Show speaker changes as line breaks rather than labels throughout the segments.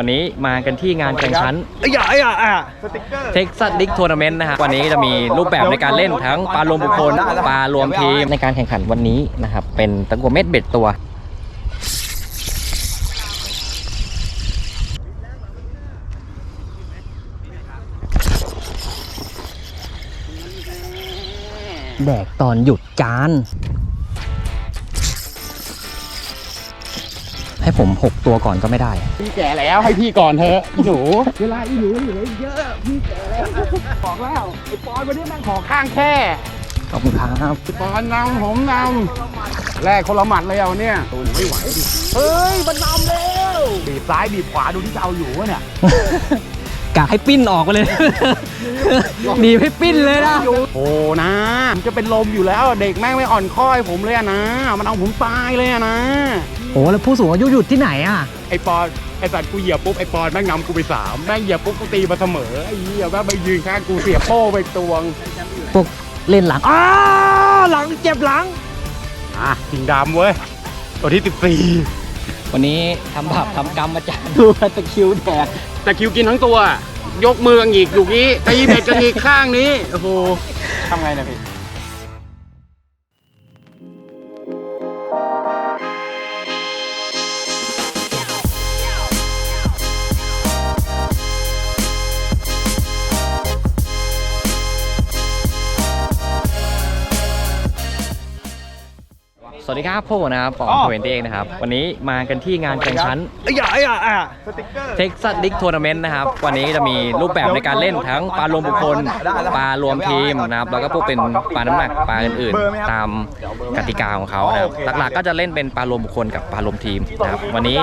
วันนี้มากันที่งานแข่งขัน
ไอ้ยาไอ้ยาอะสติ๊กเกอร์
เท็กซัสดิกทัวร์นาเมนต์นะครับวันนี้จะมีรูปแบบในการเล่นทั้งปลารวมบุคคลปลารวมทีมในการแข่งขันวันนี้นะครับ เป็นตะกัวเม็ดเบ็ดตัว แดกตอนหยุดจาน ให้ผม 6 ตัวก่อนก็ไม่ได้
พี่แก่แล้วให้พี่ก่อนเถอะอีหนู เวลาอีหนูเหลือเยอะ พี่แก่แล้วบอกแล้วไอ้ปอนวันนี้แม่งขอข้างแค่
ขอบคุณครับ
ไอ้ปอนนำผมนำแรกคนละหมัดเลยเอาเนี่ยตัวไม่ไหวดิเฮ้ยมันนำแล้วบีบซ้ายบีบขวาดูที่จะเอาอยู่วะเนี่ย
กะให้ปิ้นออกไปเลย หนีให้ปิ้นเลยนะ
โอ้นะผมจะเป็นลมอยู่แล้วเด็กแม่งไม่อ่อนข้อยผมเลยอะนะ มันเอาผมตายเลยอะนะ
โอ้แล้วผู้สูงอายุหยุดที่ไหนอะ
ไอ้ปอนไอ้สัตว์กูเหยียบปุ๊บไอ้ปอนแม่งนำกูไปสามแม่งเหยียบปุ๊บกูตีมาเสมอไอ้เหี้ยแม่งไปยืนข้างกูเสียบโป้ไปตวง
พวกเล่นหลังอ้าหลังเจ็บหลัง
อะสิงดำเว้ยตัวที่
วันนี้ทำบาปทำกรรมมาจากดูตะคริวแดก
14 แต่คิวกินทั้งตัว ยกมือกันอีกอยู่นี้ตีเบ็ดกันอีกข้างนี้ โอ้โห ทำไงนะพี่
สวัสดีครับพวกนะครับปองทเวนตี้เองนะครับ วันนี้มากันที่งานแข่งขัน
ไอ้ยาไอ้ยาอะสติ๊กเกอร์
เท็กซัสดิกทัวร์นาเมนต์นะครับ วันนี้จะมีรูปแบบในการเล่นทั้งปลารวมบุคคล ปลารวมทีมนะครับ แล้วก็พวกเป็นปลาน้ำหนักปลาอื่นๆ ตามกติกาของเขานะครับ หลักๆก็จะเล่นเป็นปลารวมบุคคลกับปลารวมทีมนะครับ วันนี้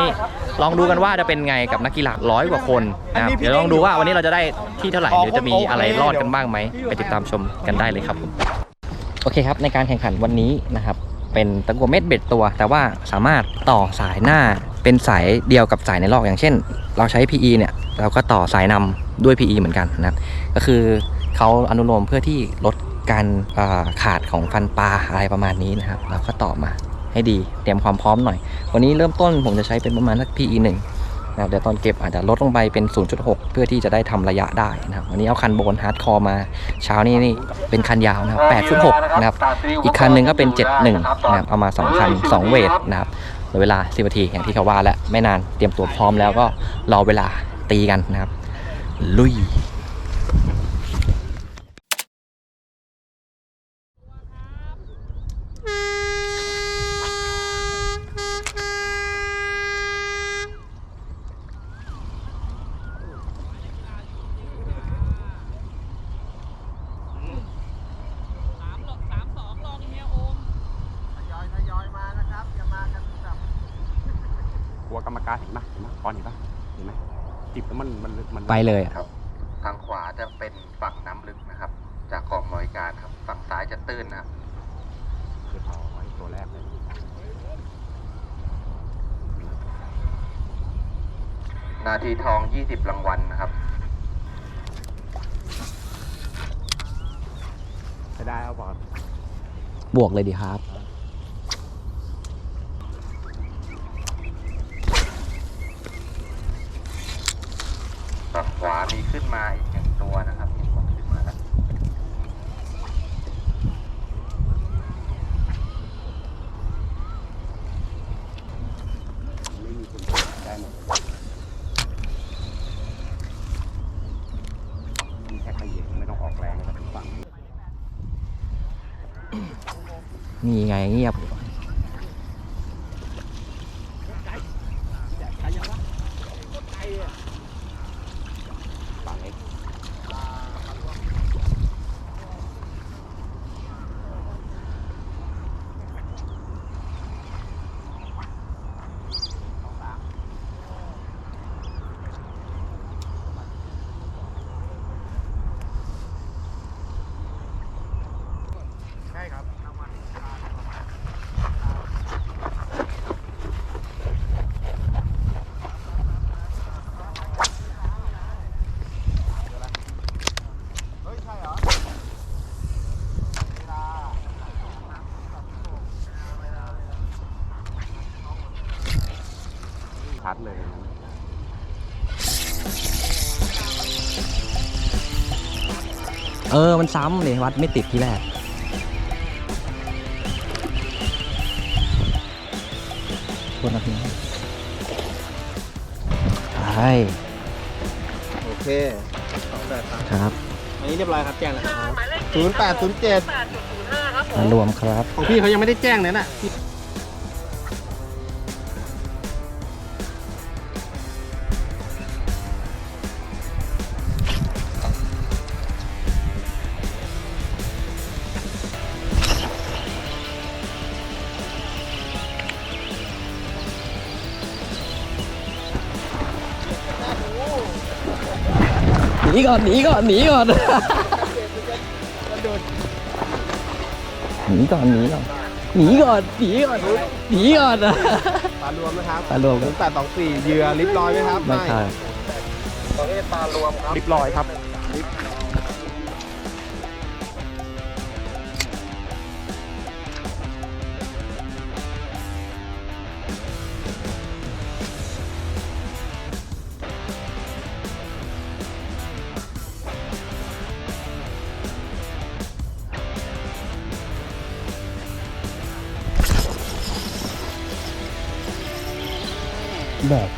ลองดูกันว่าจะเป็นไงกับนักกีฬาร้อยกว่าคนนะครับ เดี๋ยวลองดูว่าวันนี้เราจะได้ที่เท่าไหร่หรือจะมีอะไรรอดกันบ้างไหมไปติดตามชมกันได้เลยครับผมโอเคครับในการแข่งขันวันนี้นะครับ เป็นตะกัวเม็ดเบ็ดตัว แต่ว่าสามารถต่อสายหน้าเป็นสายเดียวกับสายในลอกอย่างเช่น เราใช้ PE เนี่ยเราก็ต่อสายนำด้วย PE เหมือนกันนะครับก็คือเขาอนุโลมเพื่อที่ลดการขาดของฟันปลาอะไรประมาณนี้นะครับเราก็ต่อมาให้ดีเตรียมความพร้อมหน่อย วันนี้เริ่มต้นผมจะใช้เป็นประมาณสัก PE 1 นะครับเดี๋ยวตอนเก็บอาจจะลดลงไปเป็น 0.6 เพื่อที่จะได้ทำระยะได้นะครับวันนี้เอาคันโบนฮาร์ดคอร์มาเช้านี้นี่เป็นคันยาวนะครับ8.6นะครับอีกคันหนึ่งก็เป็น 71นะครับเอามา 2 คัน 2 เวทนะครับเหลือเวลา 10นาทีอย่างที่เขาว่าแล้วไม่นานเตรียมตัวพร้อมแล้วก็รอเวลาตีกันนะครับ ลุย
หัวกรรมการเห็นไหมเห็นไหมปอนเห็นปะเห็นไหมจิบแล้วมันมันมัน
ไปเลยอะ
ครับ ทางขวาจะเป็นฝั่งน้ำลึกนะครับ จากกองบริการครับ ฝั่งซ้ายจะตื้นนะครับ
คือเอาไว้ตัวแรกเลย
นาทีทอง 20 รางวัลนะครับ
ใช้ได้เอาปอน
บวกเลยดีครับ
ฝั่งขวามีขึ้นมาอีกหนึ่งตัวนะครับเห็นว่าขึ้นมาแล้ว
ไม่มีคนได้หมดมีแค่ขยิบไม่ต้องออกแรงนะครับฝั่ง
นี่ไงเงียบ ออมันซ้ำเลยวัดไม่ติดที่แรกโทษนะพี่ใช่
โอเคสองแปดสาม
ครับ
อันนี้เรียบร้อยครับแจ้งแล้วครับศูนย์แปดศูนย์เจ็ด
มารวมครับ
ของพี่เขายังไม่ได้แจ้งเลยน่ะ
ก่อนหนีก่อนหนีก่อนหนีก่อนหนีก่อนหนีก่อนหนีก่อนหนีก่อน
ปลารวมนะครับ
ปลารวม
ศูนย์แปดสองสี่เหยื่อลิฟต์ลอยไหมครับ
ไม่ใช่
ประเภทปลารวมครับ
ลิบลอยครับ
แด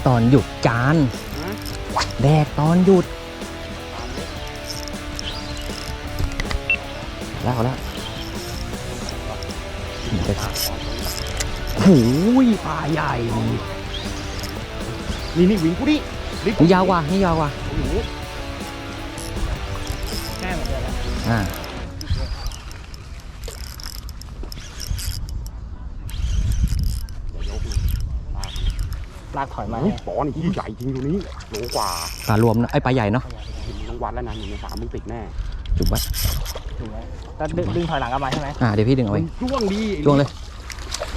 ตอนหยุดจาน แดกตอนหยุด แล้วแล้วนี่ไปครับหูยปลาใหญ่
นี่นี่วิ่งกูดิลิบ
นี่ยาวกว่านี่ยาวกว่าอ่า
ลากถอยมา
อุ้ยปอนี่ที่ใหญ่จริงตรงนี้โหลกว่า
ปลารวมนะไอยปลาใหญ่เนาะ
น้องวัดแล้วนะหนึ่งในสามมึงติดแน่
จุบไว้
แล้วดึงดึงถอยหลังกลับมาใช่ไหม
อ่าเดี๋ยวพี่ดึงเอาไว้
ช่วงดี
ช่วงเลย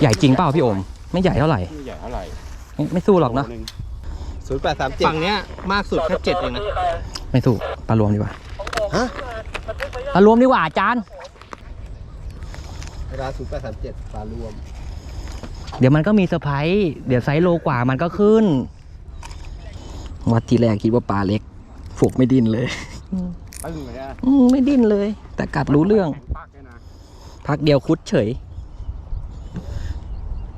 ใหญ่จริงเปล่าพี่โอม ไม่ใหญ่เท่าไหร่
ไม่ใหญ่เท่าไหร่
ไม่ไม่สู้หรอกเนาะ
โลง
ศูนย์แปดสามเจ็ดฝั่งเนี้ยมากสุดแค่เจ็ดเองนะ
ไม่สู้ปลารวมดีกว่า
ฮะ
ปลารวมดีกว่าอาจารย์
เวลาศูนย์แปดสามเจ็ดปลารวม
เดี๋ยวมันก็มีเซอร์ไพรส์เดี๋ยวไซส์โลกว่ามันก็ขึ้น วัดทีแรกคิดว่าปลาเล็กฝูกไม่ดิ้นเลย
ตึ้งเลยนะ
อืมไม่ดิ้นเลย แต่กัดรู้เรื่อง
แข็ปากเลยนะ
พักเดียวคุดเฉย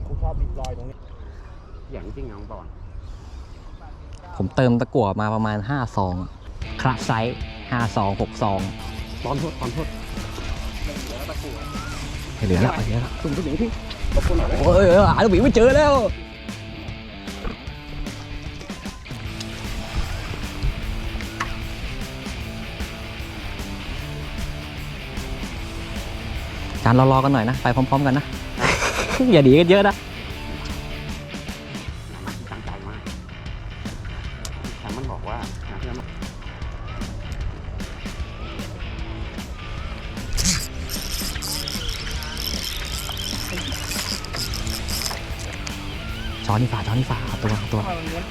กูชอบลิบลอยตรงนี้อย่างจริงนะน้องบอล
ผมเติมตะกั่วมาประมาณ5ซองคละไซส์5ซอง6ซอง
ตอนโทษตอนโทษ
เหลือแล้วเหลือแล้ว
สุ่มผู้หญิงที่ ตบคนหน่อยเลย
โอ้ยเออหาลูกหมีไม่เจอแล้วจานรารอกันหน่อยนะ ไปพร้อม ๆ กันนะ อย่าดีกันเยอะนะ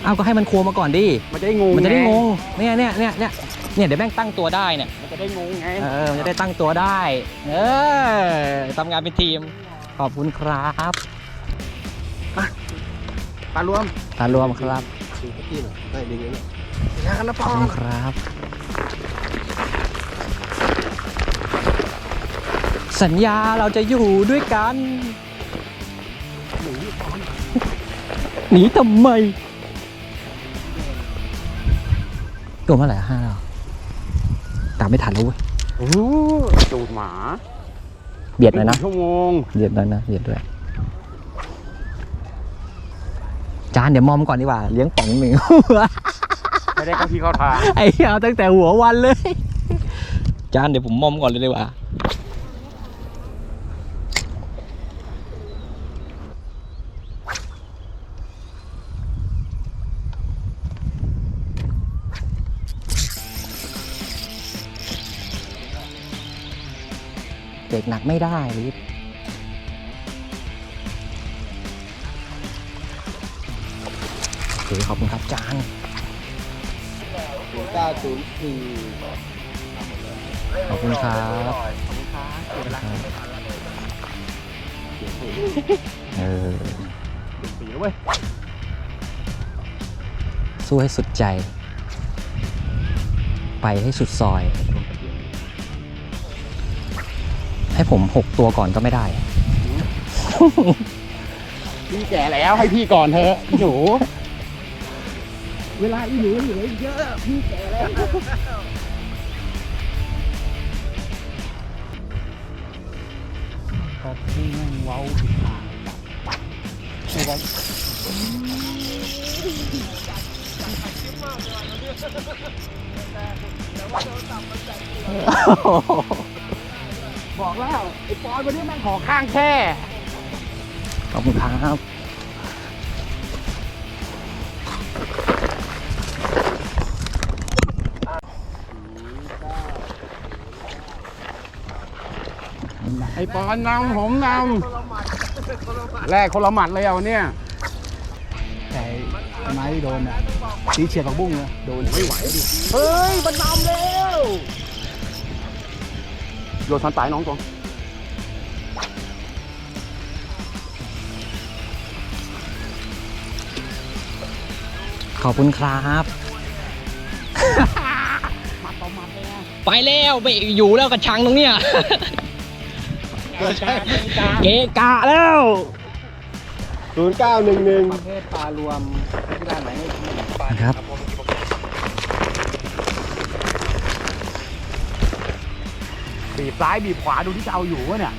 เอาก็ให้มันโคมาก่อนดิ
มันจะได้งง
มันจะได้ง
ง
ง เนี่ยเนี่ยเนี่ยเนี่ยเนี่ยเดี๋ยวแม่งตั้งตัวได้เนี่ย
มันจะได้งงไง
เออ มันจะได้ตั้งตัวได้ เออทำงานเป็นทีม ขอบคุณครับ
ปลารวม
ตารวมครับ
ดึงที่หน่อยได้ดึงนี้หน่อยงานนะ
ข
ป
อบ
อ
คุณครับ สัญญาเราจะอยู่ด้วยกัน หนีทำไม ตัวเมื่อไหร่ห้าแล้วเหรอตามไม่ทันแล้วเว้ย
โอ้ตูดหมา
เบียดหน่อยนะ
ชั่วโมง
เบียดหน่อยนะเบียดด้วยจานเดี๋ยวมอมก่อนดีกว่าเลี้ยงป๋องหนึ่ง
ไม่ได้เข้าที่เข้าทาง
ไอ้เหี้ยเอาตั้งแต่หัววันเลย จานเดี๋ยวผมมอมก่อนเลยดีกว่า เด็กหนักไม่ได้ลิฟโอเคขอบคุณครับจาน
ศูนย์เก้าศูนย์สี่
ขอบคุณครับ เออ
สีแล้วเว้ย
สู้ให้สุดใจ ไปให้สุดซอย ให้ผมหกตัวก่อนก็ไม่ได้
พี่แก่แล้วให้พี่ก่อนเถอะพี่หนู เวลาอีหนูเหลืออีกเยอะ พี่แก่แล้ว ขอบพี่แม่งเว้าผิดทางไม่ไว้บ อกแล้วไอ้ปอนวันนี้แม่งขอข้างแค่
ขอบคุณครับ
ไอ้ปอนนำผมนำแรกคนละหมัดเลยเอาเนี่ยแต่ไม้ที่โดนอะตีเฉียดผักบุ้งเลยโดนไม่ไหวดิเฮ้ยมันนำแล้ว โยนสันตายน้องก่อน
ขอบคุณครับ
มาต่อมาเลยนะ
ไปแล้วไปอยู่แล้วกับชังตรงเนี้ย เกะกะแล้ว
ศูนย์เก้าหนึ่งหนึ่ง
ประเภทปลารวมที่ได้ไหม
ครับ
บีบซ้ายบีบขวาดูที่จะเอาอยู่วะเนี่ย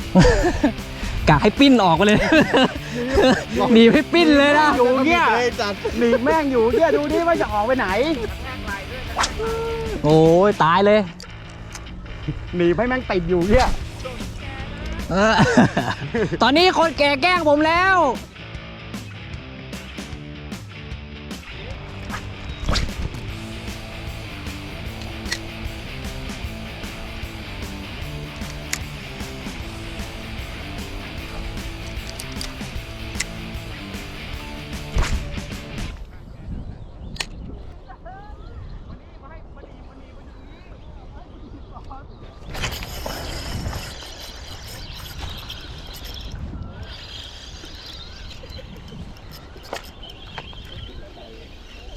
กะให้ปิ้นออกไปเลย หนีให้ปิ้นเลยนะ
อยู่เนี่ย
เลยจัด
หนีบแม่งอยู่เนี่ยดูดิว่าจะออกไปไหน
โอ้ยตายเลย
หนีบให้แม่งติดอยู่เนี่ย
เออตอนนี้คนแก่แกล้งผมแล้ว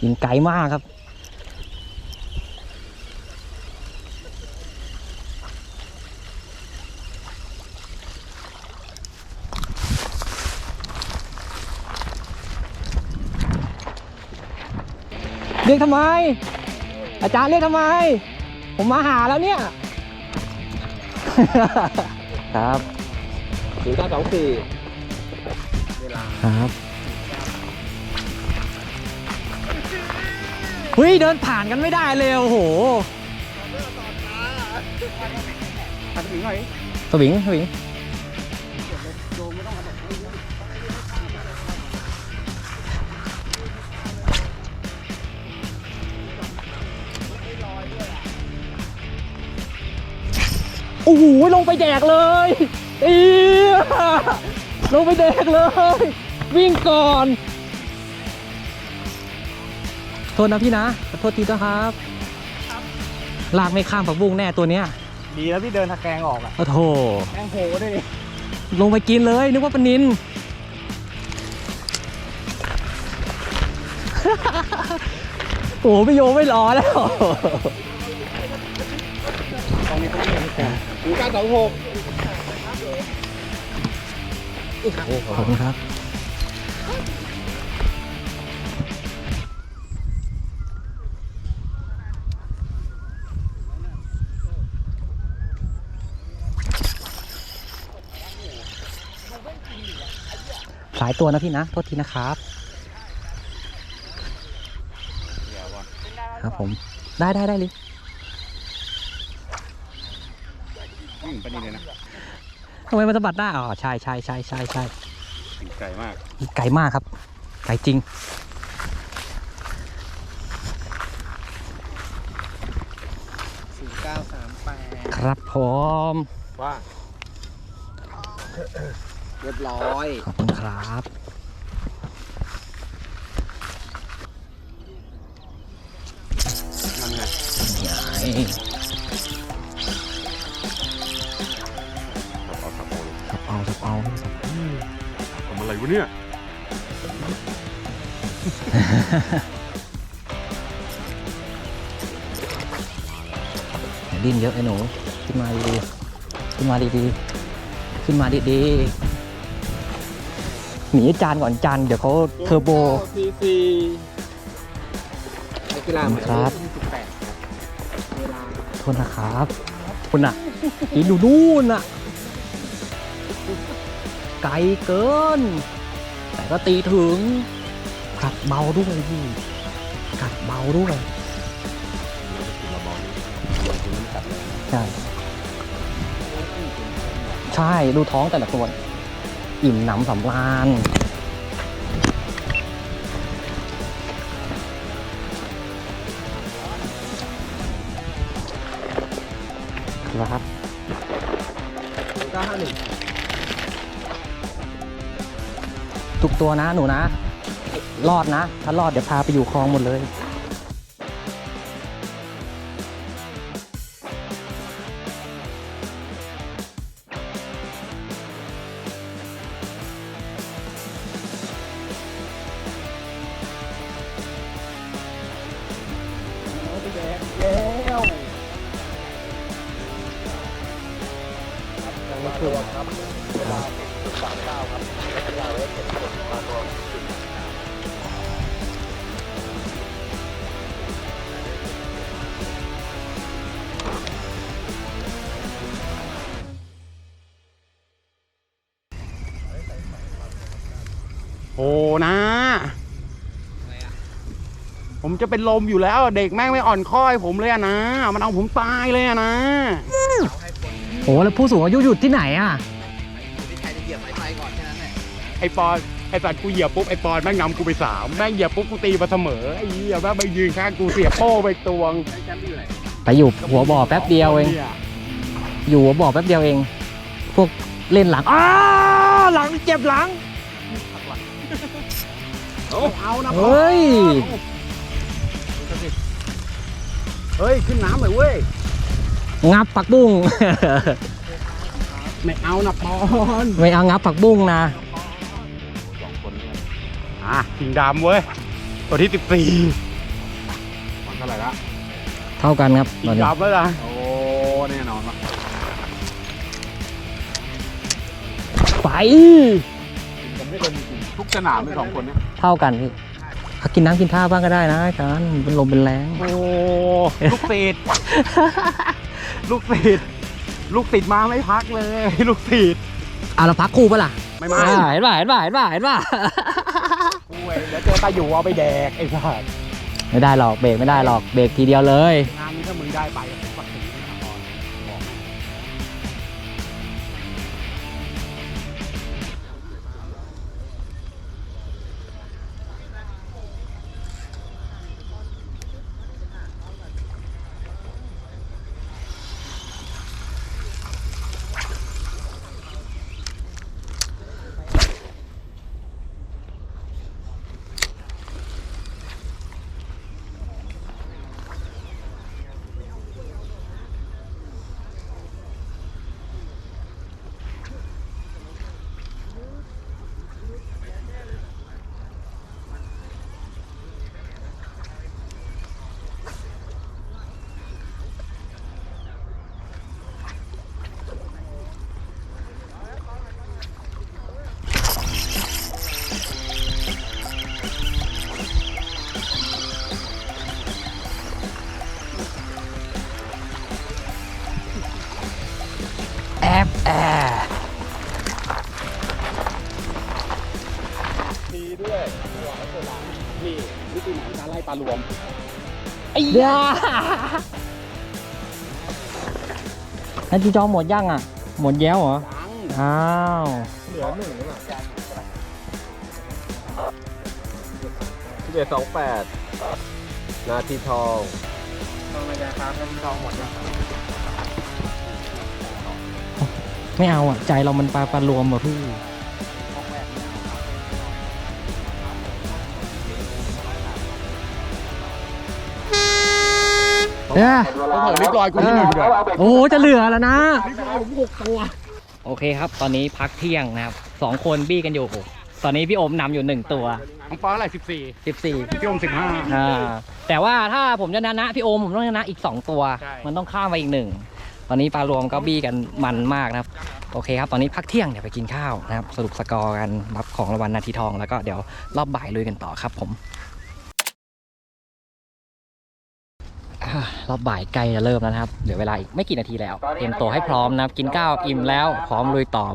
ยิงไกลมากครับ เรียกทำไม อาจารย์เรียกทำไม ผมมาหาแล้วเนี่ย ครับ
ศูนย์เก้าสองสี่
ครับ เฮ้ยเดินผ่านกันไม่ได้เลยโอ้โห
หันถึงหน่อย
สวิงสวิงโอ้โหลงไปแดกเลยเอียลงไปแดกเลย วิ่งก่อน โทษนะพี่นะขอโทษทีนะครับลากไม่ข้ามผักบุ้งแน่ตัวเนี้ย
ดีแล้วพี่เดินตะแกรงออกอะ
โอ้โถ
แกงโหด้วยดิ
ลงไปกินเลยนึกว่าปลานินโอ้โหพี่โยไม่รอแล้ว
ตรงนี้เขาเรียกแกง
ศูนย์เก้าสองหก
ขอบคุณครับ สายตัวนะพี่นะ โทษทีนะครับ ครับผม ได้ได้ได้เลย
วิ่งไปนี่เลยนะ
ทำไมมันสะบัดได้อ๋อใช่ใช่ใช่ใช่ใช่
ไกลมาก
ไกลมากครับ ไกลจริง
ศูนย์เก้าสามแปด
ครับผม
ว่า เรียบร้อย
ขอบคุณครับ
นั่นไง
ใหญ่
เอาขับโมเลย
สับเอาสับเอา
ทำอะไรวะเนี่ย
อย่าดิ้นเยอะไอ้หนู ขึ้นมาดีๆขึ้นมาดีๆขึ้นมาดีๆ หนีจานก่อนจานเดี๋ยวเขาเทอร์โบ
ซีซีนักกีฬา
ครับโทษนะครับคุณอะอีดูนู่นอะ ไกลเกิน แต่ก็ตีถึงกัดเบาด้วยพี่กัดเบาด้วยใช่ใช่ดูท้องแต่ละตัว อิ่มหนำสำราญครับ
เก้าห้าหนึ่ง
ทุกตัวนะหนูนะ รอดนะ ถ้ารอดเดี๋ยวพาไปอยู่คลองหมดเลย
โอ้นะผมจะเป็นลมอยู่แล้ว เด็กแม่งไม่อ่อนข้อยผมเลยอะนะ มันเอาผมตายเลยอะนะ
โอ้แล้วผู้สูงอายุหยุดที่ไหนอะ
ไอปอน ไอสัตว์กูเหยียบปุ๊บไอปอนแม่งนำกูไปสามแม่งเหยียบปุ๊บกูตีมาเสมอไอ้เหี้ยแม่งไปยืนข้างกูเสียโป้ไปตวง
ไปอยู่หัวบ่อแป๊บเดียวเอง อยู่หัวบ่อแป๊บเดียวเอง พวกเล่นหลังอ้าหลังเจ็บหลัง
เอานะ
เฮ้ย
เฮ้ยขึ้นน้ำเลยเว้ย
งับผักบุ้ง
ไม่เอานะปอน
ไม่เอางับผักบุ้งนะ
อะขิงดำเว้ย ตัวที่สิบสี่มันเท่าไหร่ละ
เท่ากันครับต
ขิ
อน
ง
นี้
ดำแล้วนะโอ้แน่นอนวะ
ไป
ทุกสนามเป็นสองคนเนี่ย
เท่ากันพี่พักกินน้ำกินท่าบ้างก็ได้นะอาจารย์เป็นลมเป็นแรง
โอ้ลูกศิษย์ลูกศิษย์ลูกศิษย์มาไม่พักเลย ลูกศิษย์
อะเราพักคู่ปะล่ะ
ไม่มา
อ่าเห็นป่ะเห็นป่ะเห็นป่ะเห็นป่ะ
กู เว้ยเดี๋ยวเจอตาอยู่เอาไปแดกไอ้สัส
ไม่ได้หรอกเบรกไม่ได้หรอกเบรกทีเดียวเลย
งานนี้ถ้ามึงได้ไป ไอ้
ยานั่นจีจอหมดยังอะ หมดแย้วเหรอ
ยัง
อ้าว
เหลือหนึ่งนี่แหละสิบเอ็ดสองแปดนาทีทอง
ต้องรายการครับท่านทองหมดยัง
ไม่เอาอะ ใจเรามันปลาปลารวมว่ะพี่ เนี่ย
ต้องเผยรีบลอยกูที่หนึ่งเลย
โอ้จะเหลือแล้วนะผมหกตัวโอเคครับ ตอนนี้พักเที่ยงนะครับสองคนบี้กันอยู่ ตอนนี้พี่โอมนำอยู่หนึ่งตัว
น้องฟ้าอะไรสิบสี่
14
พี่อมสิบห้า
อ่าแต่ว่าถ้าผมจะชนะพี่โอมผมต้องชนะอีก2ตัว
ใช่
มันต้องข้ามไปอีกหนึ่งตอนนี้ปลารวมก็บี้กันมันมากนะครับ โอเคครับ ตอนนี้พักเที่ยงเดี๋ยวไปกินข้าวนะครับ สรุปสกอร์กันรับของรางวัลนาทีทองแล้วก็เดี๋ยวรอบบ่ายลุยกันต่อครับผม รอบบ่ายใกล้จะเริ่มแล้วนะครับ เหลือเวลาอีกไม่กี่นาทีแล้วเตรียมตัวให้พร้อมนะครับกินข้าวอิ่มแล้วพร้อมลุยต่อ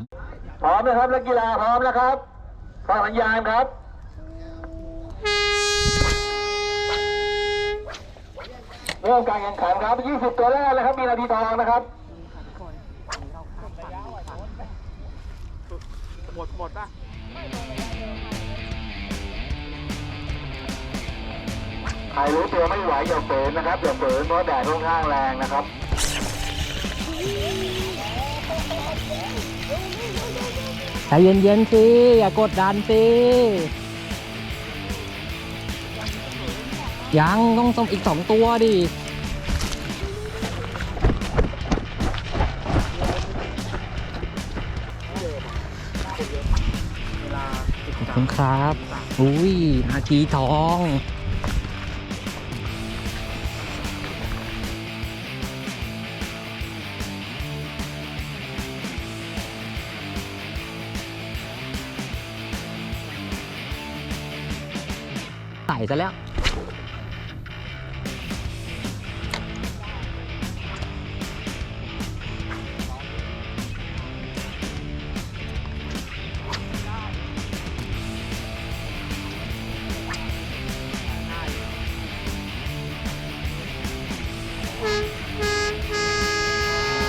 พร้อมนะครับนักกีฬาพร้อมนะครับฟังสัญญาณครับเริ่มการแข่งขันครับ 20 ตัวแรกเลยครับ มีนาทีทองนะครับ
หมดหมดป่ะ
รรู้ตัวไม่ไหวอย่าฝืนนะครับอย่าฝืนเพราะแดดค่อนข้างแรงนะครับ
ใจเย็นๆสิอย่ากดดันสิยังต้องต้องอีกสองตัวดิขอบคุณครับ อุ้ยนาทีทอง ซะแล้ว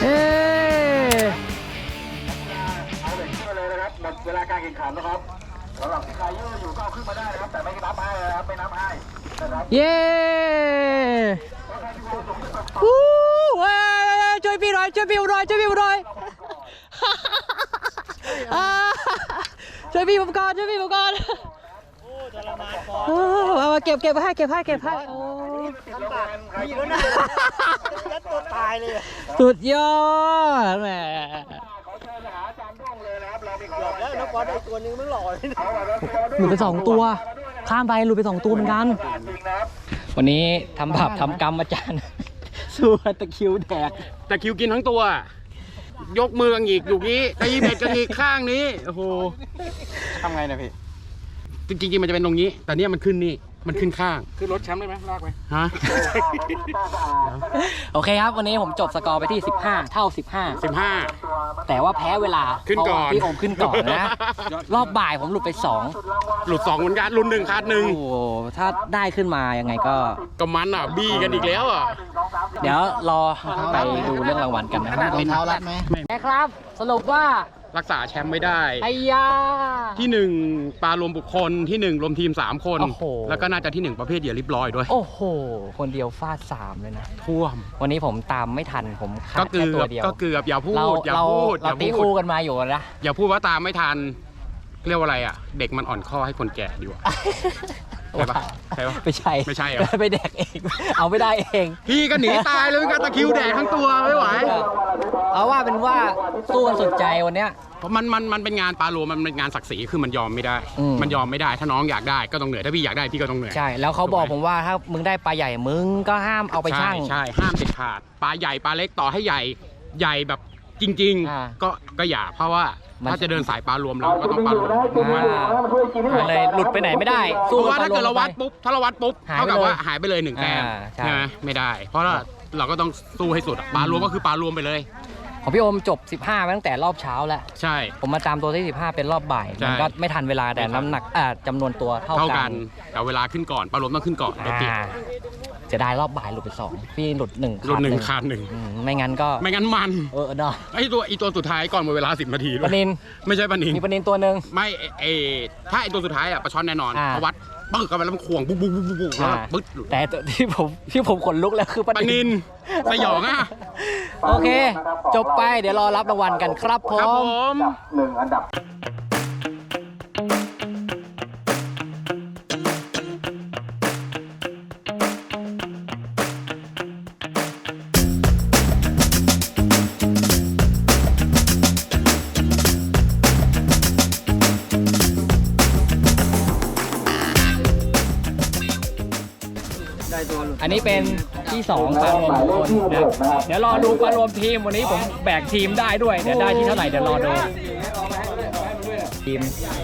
เอ้ย
เอาเล็กขึ้นมาเลยนะครับหมดเวลาการแข่งขันนะครับ เย้
วู้เว้ยช่วยพี่หน่อยช่วยพี่หน่อยช่วยพี่หน่อยช่วยพี่ผมก่อนช่วยพี่ผมก่อนโอ้เอามาเก็บเก็บให้เก็บให้เก็บให้โอ้สุดยอดแหม
ขอเชิญหาจารย์ด้วงเลยนะครับเราไปเก็บ
แล้วน้องบอลตัวนึงมันลอเลย
เอาแบบว่าตัวด้ว
หลุ
ย
ดไปสองตัว ข้ามไปหลุดไปสองตัวเหมือนกัน
จริงนะครับ
วันนี้ทำบาปทำกรรมอาจารย์ สู้ตะคริวแดก
แต่คิวกินทั้งตัว ยกมือกันอีกอยู่นี้ตีเบ็ดกันอีกข้างนี้ โอ้โห
ทำไงนะพี่
จริงๆมันจะเป็นตรงนี้ แต่เนี่ยมันขึ้นนี่ มันขึ้นข้าง
คือรถแชมป์ได้ไหมลากไป
ฮะ
โอเคครับ วันนี้ผมจบสกอร์ไปที่ 15 เท่า
สิบห้า
15 แต่ว่าแพ้เวลา
ขึ้นก่อน
เพราะว่าพี่โอมขึ้นก่อนนะ รอบบ่ายผมหลุดไป
หลุดสองเหมือนกันรุ่นหนึ่งคาดหนึ่ง
2โอ้โหถ้าได้ขึ้นมายังไงก็
ก็มันอะ บี้กันอีกแล้วอะ
เดี๋ยวรอไปดูเรื่องรางวัลกันนะครับ
รองเท้ารัดไหม
แม่ครับ สรุปว่า
รักษาแชมป์ไม่ได้
ไอ้ยา
ที่หนึ่งปลารวมบุคคลที่หนึ่งรวมทีมสามคน
โอ้โห
แล้วก็น่าจะที่หนึ่งประเภทเหยื่อริบลอยด้วย
โอ้โห คนเดียวฟาด3เลยนะ
ท่วม
วันนี้ผมตามไม่ทันผมขา
ก็
ด
เกื
แค่
อ
ตัว
บ
เดียว
ก็เกือบอย่าพู
เรา
ดอย่า
เรา
พูดอ
เรา
ย่า
ตี
พู
คู่
ด
กันมาอยู่นะ
อย่าพูดว่าตามไม่ทันเรียกว่าอะไรอะ เด็กมันอ่อนข้อให้คนแก่ดีกว่า ใช่ปะใช่ปะ
ไม่ใช่
ไม่ใช่เหรอ
ไปแดกเอง เอาไม่ได้เอง
พี่ก็หนีตายเลยกันตะคริวแดกทั้งตัวไม่ไหว
เอาว่าเป็นว่าสู้กันสุดใจวันเนี้ย
เพราะมันมันมันเป็นงานปลารวมมันเป็นงานศักดิ์ศรีคือมันยอมไม่ได้
อืม
มันยอมไม่ได้ถ้าน้องอยากได้ก็ต้องเหนื่อยถ้าพี่อยากได้พี่ก็ต้องเหนื่อย
ใช่ แล้วเขาบอกผมว่าถ้ามึงได้ปลาใหญ่มึงก็ห้ามเอาไป
ใช่
ชั่ง
ใช่ห้ามเด็ดขาดปลาใหญ่ปลาเล็กต่อให้ใหญ่ใหญ่แบบ จริง
อ่า
ๆ ก็ก็อย่าเพราะว่า
มัน
ถ้าจะเดินสายปลารวมเราก็ต้องปลารวม
อ่า มันเลยหลุดไปไหนไม่ได้
เพ
สู้
ราะ
กับ
ว่า
ปลา
ถ้าเกิดเราวัด
ไป
ปุ๊บถ้าเราวัดปุ๊บ
หาย
เท่ากับ
ไปเลย
ว่าหายไปเลยหนึ่งแต้ม
อ่าใช่
ใช่ไหมไม่ได้ เพราะเราเราก็ต้องสู้ให้สุดอะปลารวมก็คือปลารวมไปเลย
ของพี่โอมจบ 15มาตั้งแต่รอบเช้าแล้ว
ใช่
ผมมาตามตัวที่ 15 เป็นรอบบ่าย
ใช่
มันก็ไม่ทันเวลาแต่
ไม่ทัน
น้ำหนักอ่าจำนวนตัวเท่า
เท่า
กั
กันนแต่เวลาขึ้นก่อนปลารวมต้องขึ้นก่อนรถติด
อ่า จะได้รอบบ่ายหลุดไปสองพี่หลุดหนึ่ง
รุ่นหนึ่ง
ขา
คา
ด
นหนึ่ง
อืมไม่งั้นก็
ไม่งั้นมัน
เออเนาะ
ไอตัวอีตัวสุดท้ายก่อนหมดเวลาสิบนาทีด้
ป
วย
นิน
ไม่ใช่ปลานิน
มีปนินตัวหนึ่ง
ไม่เอเอถ้าไอตัวสุดท้ายอะปลาช่อนแน่นอน
อ่า
เพราะวัดปึ๊กเข้าไปแล้วมันข่วงบุ๊บบุ๊บบุ๊บบุ๊บบุ๊บแล้ว
อ่า
ปึ๊ดหลุด
แต่ตัวที่ผมที่ผมขนลุกแล้วคือป
ปลานินสยองอะ
โอเค จบไปเดี๋ยวรอรับรางวัลกันครับผ
ครับผม ม
หนึ่งอันดับ
อันนี้เป็นที่สองปลารวมบุคคลนะครับเดี๋ยวรอดูปลารวมทีมวันนี้ผมแบกทีมได้ด้วยเดี๋ยวได้ที่เท่าไหร่เดี๋ยวรอดูทีม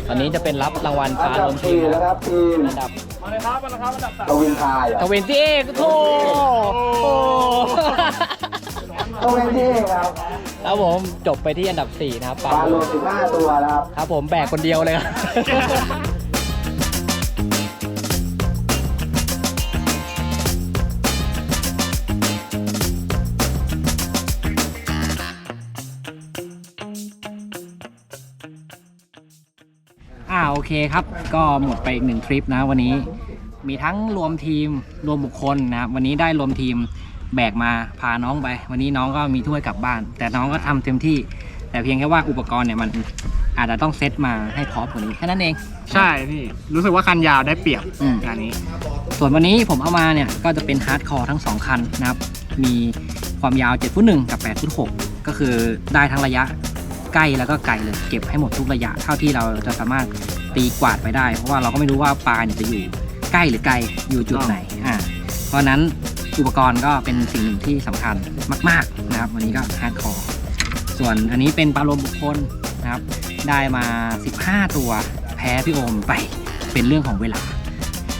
ตอนนี้จะเป็นรับรางวัลปลารวมทีม
นะ
นะครับ
ครับทีม
อันดับ
ตวินทาย
ทเวนตี้เอกโถโอ้
ตวินที่ครับ
แล้วผมจบไปที่อันดับ 4 นะครับ
ปลารวม15 ตัวนะครับ
ครับผมแบกคนเดียวเลยครับ เคครับ ก็หมดไปอีกหนึ่งทริปนะวันนี้มีทั้งรวมทีมรวมบุคคลนะครับวันนี้ได้รวมทีมแบกมาพาน้องไป วันนี้น้องก็มีถ้วยกลับบ้าน แต่น้องก็ทำเต็มที่ แต่เพียงแค่ว่าอุปกรณ์เนี่ยมันอาจจะต้องเซตมาให้พร้อมกว่านี้แค่นั้นเอง
ใช่พี่ รู้สึกว่าคันยาวได้เปรียบ
อืม
งานนี้
ส่วนวันนี้ผมเอามาเนี่ยก็จะเป็นฮาร์ดคอร์ทั้ง 2 คันนะครับ มีความยาว7ฟุต1กับ8ฟุต6ก็คือได้ทั้งระยะใกล้แล้วก็ไกลเลยเก็บให้หมดทุกระยะเท่าที่เราจะสามารถ ตีกวาดไปได้ เพราะว่าเราก็ไม่รู้ว่าปลาเนี่ยจะอยู่ใกล้หรือไกลอยู่จุดไหนอ่าเพราะฉะนั้นอุปกรณ์ก็เป็นสิ่งหนึ่งที่สำคัญมาก ๆนะครับ วันนี้ก็ฮาร์ดคอร์ส่วนอันนี้เป็นปลารวมบุคคลนะครับ ได้มา 15 ตัวแพ้พี่โอมไปเป็นเรื่องของเวลา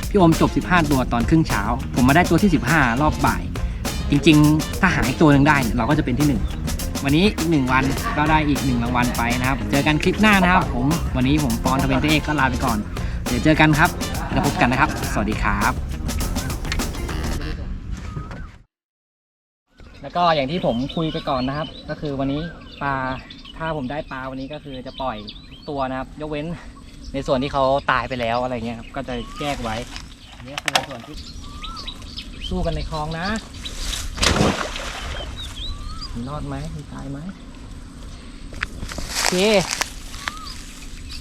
พี่โอมจบ 15 ตัวตอนครึ่งเช้า ผมมาได้ตัวที่ 15 รอบบ่าย จริงๆ ถ้าหาอีกตัวหนึ่งได้เนี่ยเราก็จะเป็นที่ 1 วันนี้อีก1วันก็ได้อีก1รางวัลไปนะครับ เจอกันคลิปหน้านะครับ ผมวันนี้ผมปอนทเวนเตเอกก็ลาไปก่อน เดี๋ยวเจอกันครับแล้วพบกันนะครับ สวัสดีครับ แล้วก็อย่างที่ผมคุยไปก่อนนะครับ ก็คือวันนี้ปลาถ้าผมได้ปลาวันนี้ก็คือจะปล่อยตัวนะครับ ยกเว้นในส่วนที่เขาตายไปแล้วอะไรเงี้ยครับก็จะแยกไว้นนี้คือส่วนที่สู้กันในคลองนะ รอดไหมมีตายไหมโอเค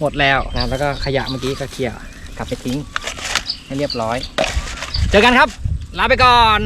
หมดแล้วนะแล้วก็ขยะเมื่อกี้ก็เคลียร์กลับไปทิ้ง ให้เรียบร้อย เจอกันครับ ลาไปก่อน